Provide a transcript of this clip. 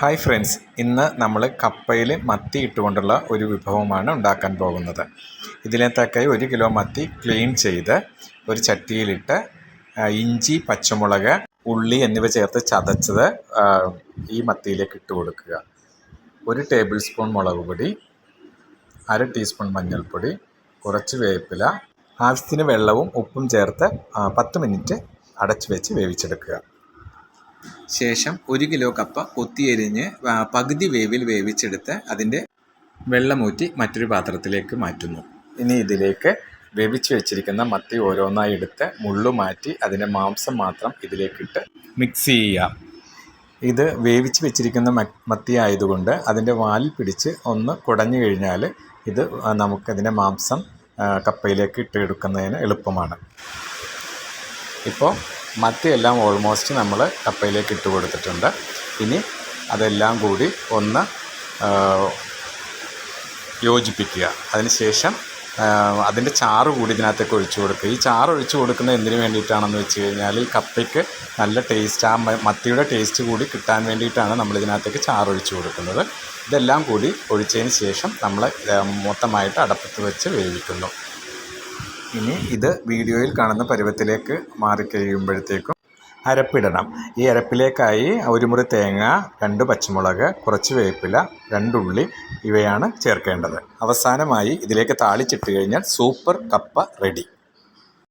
Hi friends ഇന്ന് നമ്മൾ കപ്പയിൽ മത്തി ഇട്ടുകൊണ്ടുള്ള ഒരു വിഭവമാണ് ഉണ്ടാക്കാൻ പോകുന്നത്. ഇതിനകത്തേക്കായി ഒരു കിലോ മത്തി ക്ലീൻ ചെയ്ത് ഒരു ചട്ടിയിലിട്ട് ഇഞ്ചി പച്ചമുളക് ഉള്ളി എന്നിവ ചേർത്ത് ചതച്ചത് ഈ മത്തിയിലേക്ക് ഇട്ട് കൊടുക്കുക. ഒരു ടേബിൾ സ്പൂൺ മുളക് പൊടി അര ടീസ്പൂൺ മഞ്ഞൾപ്പൊടി കുറച്ച് വേപ്പില ആവശ്യത്തിന് വെള്ളവും ഉപ്പും ചേർത്ത് പത്ത് മിനിറ്റ് അടച്ചു വെച്ച് വേവിച്ചെടുക്കുക. ശേഷം ഒരു കിലോ കപ്പ കൊത്തിയരിഞ്ഞ് പകുതി വേവിൽ വേവിച്ചെടുത്ത് അതിന്റെ വെള്ളമൂറ്റി മറ്റൊരു പാത്രത്തിലേക്ക് മാറ്റുന്നു. ഇനി ഇതിലേക്ക് വേവിച്ച് വെച്ചിരിക്കുന്ന മത്തി ഓരോന്നായി എടുത്ത് മുള്ളു മാറ്റി അതിന്റെ മാംസം മാത്രം ഇതിലേക്കിട്ട് മിക്സ് ചെയ്യുക. ഇത് വേവിച്ച് വെച്ചിരിക്കുന്ന മത്തി ആയതുകൊണ്ട് അതിന്റെ വാലിൽ പിടിച്ച് ഒന്ന് കുടഞ്ഞു കഴിഞ്ഞാൽ ഇത് നമുക്കതിന്റെ മാംസം കപ്പയിലേക്ക് ഇട്ട് എടുക്കുന്നതിന് എളുപ്പമാണ്. ഇപ്പോൾ മത്തിയെല്ലാം ഓൾമോസ്റ്റ് നമ്മൾ കപ്പയിലേക്ക് ഇട്ട് കൊടുത്തിട്ടുണ്ട്. ഇനി അതെല്ലാം കൂടി ഒന്ന് യോജിപ്പിക്കുക. അതിനുശേഷം അതിന്റെ ചാറ് കൂടി ഇതിനകത്തേക്ക് ഒഴിച്ചു കൊടുക്കുക. ഈ ചാറ് ഒഴിച്ചു കൊടുക്കുന്നത് എന്തിനു വേണ്ടിയിട്ടാണെന്ന് വെച്ച് കഴിഞ്ഞാൽ കപ്പയ്ക്ക് നല്ല ടേസ്റ്റ് ആ മത്തിയുടെ ടേസ്റ്റ് കൂടി കിട്ടാൻ വേണ്ടിയിട്ടാണ് നമ്മൾ ഇതിനകത്തേക്ക് ചാറ് ഒഴിച്ചു കൊടുക്കുന്നത്. ഇതെല്ലാം കൂടി ഒഴിച്ചതിന് ശേഷം നമ്മൾ മൊത്തമായിട്ട് അടപ്പത്ത് വെച്ച് വേവിക്കുന്നു. ഇനി ഇത് വീഡിയോയിൽ കാണുന്ന പരുവത്തിലേക്ക് മാറിക്കഴിയുമ്പോഴത്തേക്കും അരപ്പിടണം. ഈ അരപ്പിലേക്കായി ഒരു മുറി തേങ്ങ രണ്ട് പച്ചമുളക് കുറച്ച് വേപ്പില രണ്ടുള്ളി ഇവയാണ് ചേർക്കേണ്ടത്. അവസാനമായി ഇതിലേക്ക് താളിച്ചിട്ട് കഴിഞ്ഞാൽ സൂപ്പർ കപ്പ റെഡി.